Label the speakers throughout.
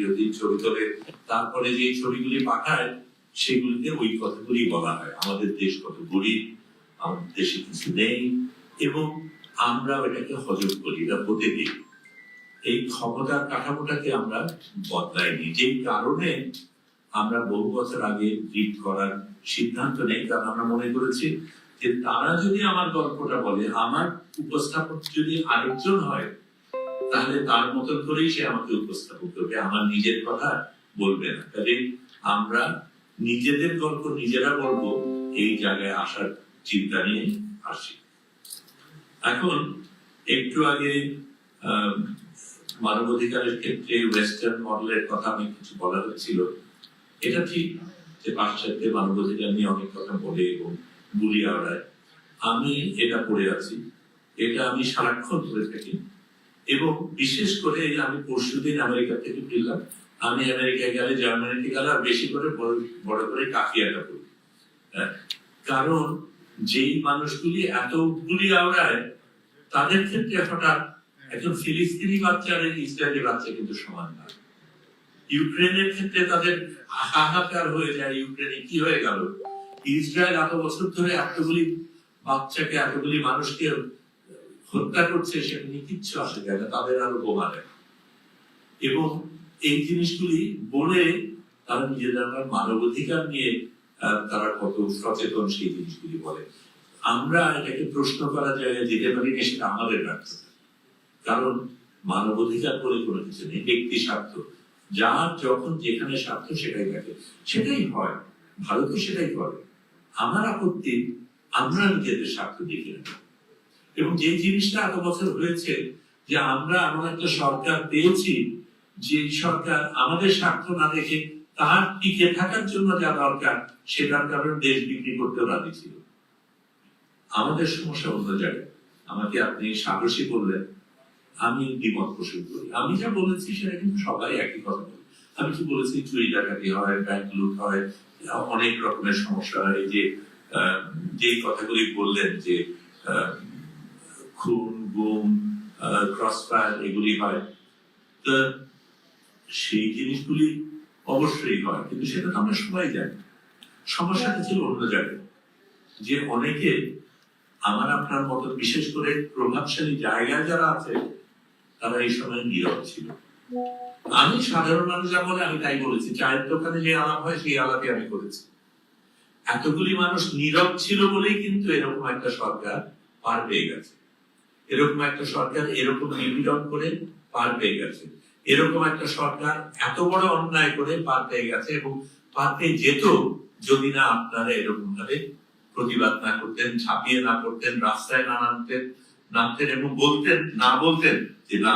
Speaker 1: যদি ছবি তোলে তারপরে যে ছবিগুলি পাঠায়, সেগুলিতে ওই কথাগুলি বলা হয়। আমাদের দেশ কত গরিব, আমাদের দেশে কিছু নেই, এবং আমরা এটাকে হজম করি এটা হতে দিই। এই ক্ষমতার কাঠামোটাকে আমরা বদলাইনি। যেই কারণে আমরা বহু বছর আগে রিড করার সিদ্ধান্ত নেই, কারণ আমরা মনে করেছি যে তারা যদি আমার গল্পটা বলে, আমার উপস্থাপক যদি আরেকজন হয় তাহলে তার মতন করেই সে আমাকে উপস্থাপন করবে। আমার নিজের কথা বলবে না। কাজে আমরা নিজেদের গল্প নিজেরা বলব, এই জায়গায় আসার চিন্তা নিয়ে আসি। এখন একটু আগে মানবাধিকারের ক্ষেত্রে ওয়েস্টার্ন মডেলের কথা আমি কিছু বলা হচ্ছিল এটা ঠিক যে পাশ্চাত্যে মানবাধিকার নিয়ে অনেক কথা বলে এবং বুলি আওড়ায়। আমি এটা পড়ে আছি। এটা আমি সারাক্ষণ পড়ে থাকি। এবং বিশেষ করে আমি পরশুদিন আমেরিকা থেকে ফিরলাম আমি আমেরিকায় গেলে জার্মানিতে গেলে আর বেশি করে বড় করে কাফিয়াটা পড়ি হ্যাঁ, কারণ যেই মানুষগুলি এত গুলি আওড়ায় তাদের ক্ষেত্রে হঠাৎ একজন ফিলিস্তিনি বাচ্চা আর ইসরায়েলি বাচ্চা কিন্তু সমান না। ইউক্রেনের ক্ষেত্রে তাদের হাহাকার হয়ে যায় ইউক্রেনে কি হয়ে গেল? ইসরায়েল এত বছর ধরে এতগুলি বাচ্চাকে এতগুলি মানুষকে হত্যা করছে সেটা নিয়ে কিচ্ছু আসে যায় না তাদের আরও বোমা দেয় এবং এই জিনিসগুলি বলে তারা নিজেদের মানবাধিকার নিয়ে তারা কত সচেতন সেই জিনিসগুলি বলে। আমরা এটাকে প্রশ্ন করার জায়গায় যেতে পারি না সেটা আমাদের ব্যর্থতা কারণ মানবাধিকার বলে কোনো কিছু নেই ব্যক্তি স্বার্থ। যার যখন যেখানে স্বার্থ সেটাই থাকে। সেটাই হয় ভারতও সেটাই করে। আমার আপত্তি আমরা নিজেদের স্বার্থ দেখি না এবং যে জিনিসটা এত বছর হয়েছে, যে আমরা এমন একটা সরকার পেয়েছি, যে সরকার আমাদের স্বার্থ না দেখে তার টিকে থাকার জন্য যা দরকার, সেটার কারণে দেশ বিক্রি করতেও রাজি ছিল। আমাদের সমস্যা অন্য জায়গায়। আমাকে আপনি সাহসী বললেন, আমি দ্বিমত পোষণ করি। আমি যা বলেছি, সেটা কিন্তু সবাই একই কথা বলে। আমি কি বলেছি, চুরি ডাকাতি হয় ব্যাংক লুট হয় অনেক রকমের সমস্যা। হয় যে যেই কথাগুলি বললেন যে খুন, গুম ক্রস ফায়ার এগুলি হয়। সেই জিনিসগুলি অবশ্যই হয়, কিন্তু সেটা তো আমরা সবাই জানি। সমস্যাটা ছিল অন্য জায়গায়, যে অনেকে আমার আপনার মতো বিশেষ করে প্রভাবশালী জায়গায় যারা আছে, তারা এই সময় নীরব ছিল। আমি সাধারণ মানুষ যা বলে আমি তাই বলেছি, চায়ের দোকানে যে আলাপ হয়, সেই আলাপই আমি করেছি। এতগুলি মানুষ নীরব ছিল বলেই কিন্তু এরকম একটা সরকার পার পেয়ে গেছে। এরকম একটা সরকার এরকম নিপীড়ন করে পার পেয়ে গেছে। এরকম একটা সরকার এত বড় অন্যায় করে পার পেয়ে গেছে এবং পেয়ে যেত যদি না আপনারা এরকম ভাবে প্রতিবাদ না করতেন ছাপিয়ে না করতেন রাস্তায় না নামতেন নামতেন এবং বলতেন, না বলতেন যে, না,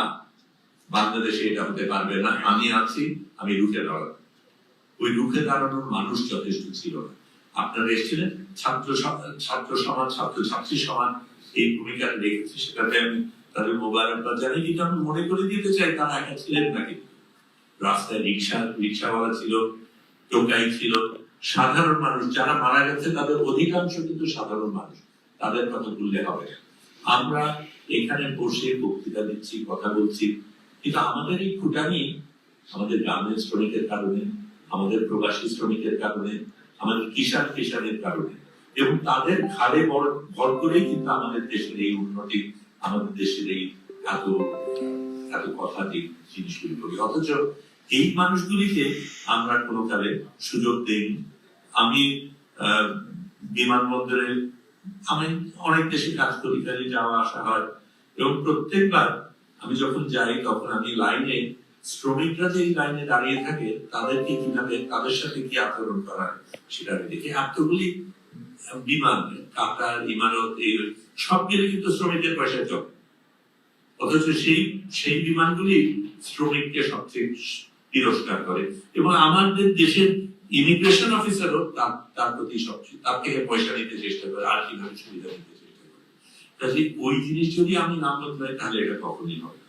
Speaker 1: বাংলাদেশে এটা হতে পারবে না। আমি আছি, আমি রুখে দাঁড়াবো। ওই রুখে দাঁড়ানোর মানুষ যথেষ্ট ছিল না। আপনারা এসেছিলেন? ছাত্র ছাত্র সমাজ ছাত্র ছাত্রী সমাজ এই ভূমিকা রেখেছে সেটাতে আমি তাদের মোবারকবাদ জানাই কিন্তু আমি মনে করে দিতে চাই তারা একা ছিলেন না কিন্তু রাস্তায় রিক্সা, রিক্সাওয়ালা ছিল, টোকাই ছিল, সাধারণ মানুষ। যারা মারা গেছে, তাদের অধিকাংশ কিন্তু সাধারণ মানুষ। তাদের কথা ভুললে হবে। আমরা এখানে বসে বক্তৃতা দিচ্ছি, কথা বলছি। কিন্তু আমাদের এই ফুটানি আমাদের গ্রামের শ্রমিকের কারণে, আমাদের প্রবাসী শ্রমিকের কারণে, আমাদের কিষাণ কিষাণের কারণে। এবং তাদের ঘাড়ে ভর করেই কিন্তু আমাদের দেশের এই উন্নতি, আমাদের দেশের এই এত এত কথা যে জিনিসগুলি করি অথচ এই মানুষগুলিকে আমরা কোনো কালে সুযোগ দেইনি। আমি বিমানবন্দরে, আমি অনেক দেশে কাজ করি কাজে যাওয়া আসা হয়। এবং প্রত্যেকবার আমি যখন যাই, তখন আমি লাইনে, শ্রমিকরা যে লাইনে দাঁড়িয়ে থাকে, তাদেরকে কীভাবে, তাদের সাথে কি আচরণ করা সেটা আমি দেখি। এতগুলি বিমান কাতার ইমারত এই সব গেলে কিন্তু শ্রমিকের পয়সা চলে অথচ সেই সেই বিমানগুলি শ্রমিককে সবচেয়ে তিরস্কার করে। এবং আমাদের দেশের ইমিগ্রেশন অফিসারও তার তার প্রতি সবচেয়ে তার থেকে পয়সা নিতে চেষ্টা করে, আর কীভাবে সুবিধা নিতে চেষ্টা করে। কাজে ওই জিনিস যদি আমি না বদলাই, তাহলে এটা কখনই হবে।